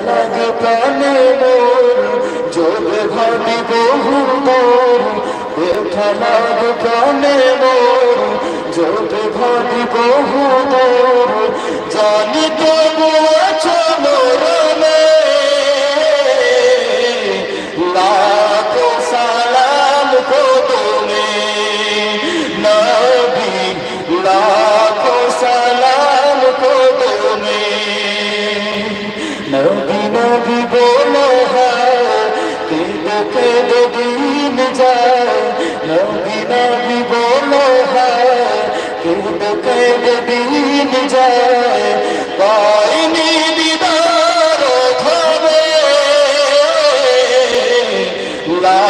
লাগে প্রাণে মোর জোরে ভাবি বহু তোর ব্যথা লাগে প্রাণে দিন যায় পাইনি দিদার খবে লাখো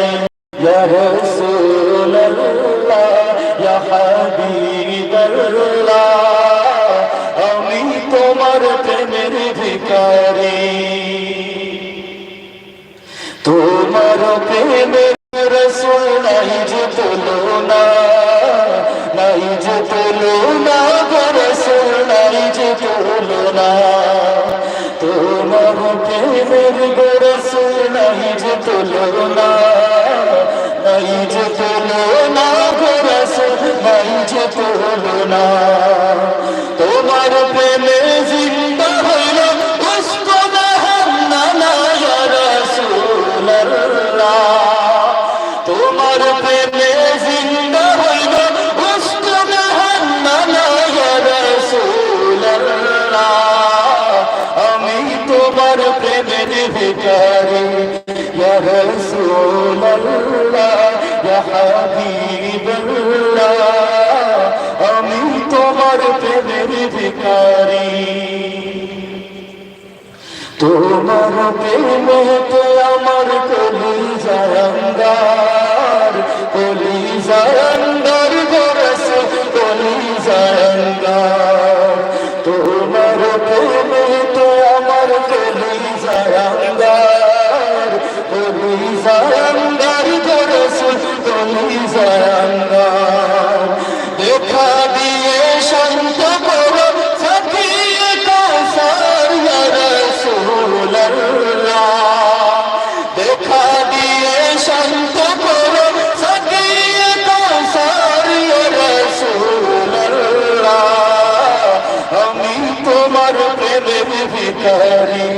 তুলনা তোমার প্রেমের গো রসুল নাই যে না নাই যে তুলনা না রসুল নাই যে তুলনা। তোমার ইয়া রাসূলুল্লাহ ইয়া হাবিবাল্লাহ আমি তোমার প্রেমের ভিখারি। তোমার প্রেমেতে আমার কলি জায়ঙ্গার কলি জায়ঙ্গার গরস কলি জায়ঙ্গার কলি জায়ঙ্গার গরস কলি জায়ঙ্গার দেখা দিয়ে শান্ত করো সাথিয়ে কৌসার রাসূলুল্লাহ দেখা দিয়ে শান্ত করো সাথিয়ে কৌসার আমি তোমার প্রেমের ভিখারি।